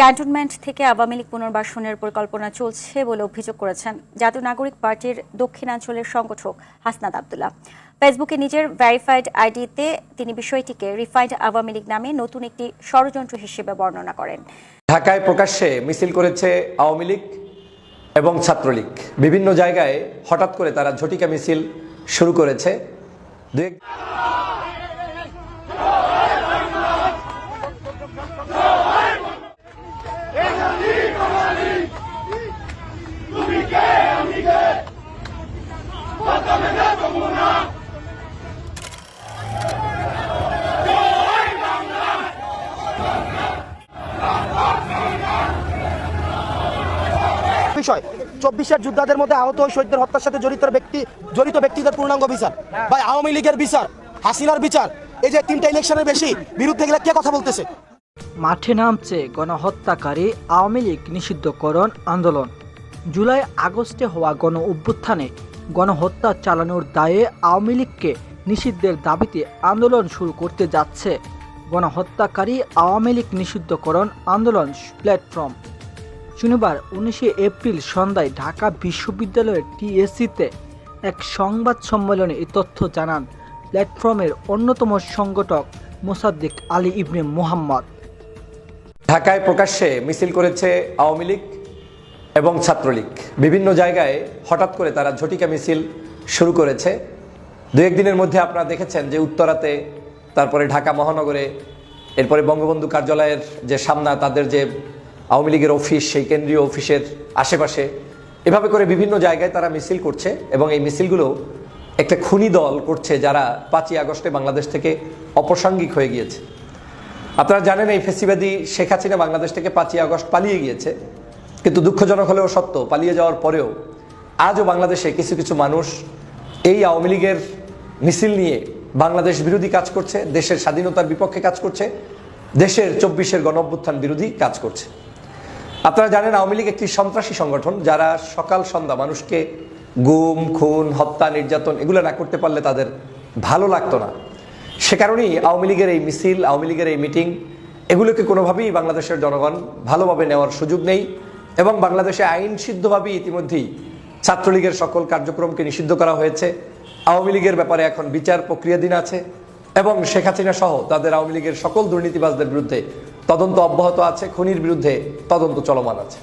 Cantonment থেকে আওয়ামী লীগ পুনর্বাসনের পরিকল্পনা চলছে বলে অভিযোগ করেছেন জাতীয় নাগরিক পার্টির দক্ষিণাঞ্চলের সংগঠক হাসনাত আবদুল্লাহ। ফেসবুকে নিজের ভেরিফাইড আইডিতে তিনি বিষয়টিকে রিফাইন্ড আওয়ামী লীগ নামে নতুন একটি ষড়যন্ত্র হিসেবে বর্ণনা করেন। ঢাকায় প্রকাশ্যে মিছিল করেছে আওয়ামী লীগ এবং ছাত্রলীগ। বিভিন্ন জায়গায় হঠাৎ করে তারা ঝটিকা মিছিল শুরু করেছে। বিষয়, চব্বিশের যোদ্ধাদের মধ্যে আহত শহীদদের হত্যার সাথে জড়িত ব্যক্তি, জড়িত ব্যক্তিদের পূর্ণাঙ্গ বিচার। ভাই, আওয়ামী লীগের বিচার, হাসিনার বিচার। এই যে তিনটা ইলেকশনের বেশি, বিরুদ্ধে গেলে কে কথা বলতেছে? মাঠে নামছে গণহত্যাকারী আওয়ামী লীগ নিষিদ্ধকরণ আন্দোলন। জুলাই আগস্টে হওয়া গণ অভ্যুত্থানে গণহত্যা চালানোর দায়ে আওয়ামী লীগকে নিষিদ্ধের দাবিতে আন্দোলন শুরু করতে যাচ্ছে। গণহত্যাকারী আওয়ামী লীগ নিষিদ্ধকরণ আন্দোলন প্ল্যাটফর্ম। শনিবার উনিশে এপ্রিল সন্ধ্যায় ঢাকা বিশ্ববিদ্যালয়ের টিএসসিতে এক সংবাদ সম্মেলনে এই তথ্য জানান প্ল্যাটফর্মের অন্যতম সংগঠক মোসাদ্দিক আলী ইবনে মোহাম্মদ। ঢাকায় প্রকাশ্যে মিছিল করেছে আওয়ামী লীগ। এবং ছাত্রলীগ। বিভিন্ন জায়গায় হঠাৎ করে তারা ঝটিকা মিছিল শুরু করেছে। দু একদিনের মধ্যে আপনারা দেখেছেন যে উত্তরাতে, তারপরে ঢাকা মহানগরে, এরপরে বঙ্গবন্ধু কার্যালয়ের যে সামনা, তাদের যে আওয়ামী লীগের অফিস, সেই কেন্দ্রীয় অফিসের আশেপাশে, এভাবে করে বিভিন্ন জায়গায় তারা মিছিল করছে এবং এই মিছিলগুলো একটা খুনি দল করছে যারা পাঁচই আগস্টে বাংলাদেশ থেকে অপ্রাসঙ্গিক হয়ে গিয়েছে। আপনারা জানেন এই ফেসিবাদী শেখ হাসিনা বাংলাদেশ থেকে পাঁচই আগস্ট পালিয়ে গিয়েছে। কিন্তু দুঃখজনক হলেও সত্য, পালিয়ে যাওয়ার পরেও আজও বাংলাদেশে কিছু কিছু মানুষ এই আওয়ামী লীগের মিছিল নিয়ে বাংলাদেশ বিরোধী কাজ করছে, দেশের স্বাধীনতার বিপক্ষে কাজ করছে, দেশের চব্বিশের গণ অভ্যুত্থান বিরোধী কাজ করছে। আপনারা জানেন আওয়ামী লীগ একটি সন্ত্রাসী সংগঠন যারা সকাল সন্ধ্যা মানুষকে গুম, খুন, হত্যা, নির্যাতন এগুলো না করতে পারলে তাদের ভালো লাগতো না। সে কারণেই আওয়ামী লীগের এই মিছিল, আওয়ামী লীগের এই মিটিং, এগুলোকে কোনোভাবেই বাংলাদেশের জনগণ ভালোভাবে নেওয়ার সুযোগ নেই। এবং বাংলাদেশে আইন সিদ্ধভাবে ইতিমধ্যেই ছাত্রলীগের সকল কার্যক্রমকে নিষিদ্ধ করা হয়েছে। আওয়ামী লীগের ব্যাপারে এখন বিচার প্রক্রিয়াধীন আছে এবং শেখ হাসিনা সহ তাদের আওয়ামী লীগের সকল দুর্নীতিবাজদের বিরুদ্ধে তদন্ত অব্যাহত আছে, খনির বিরুদ্ধে তদন্ত চলমান আছে।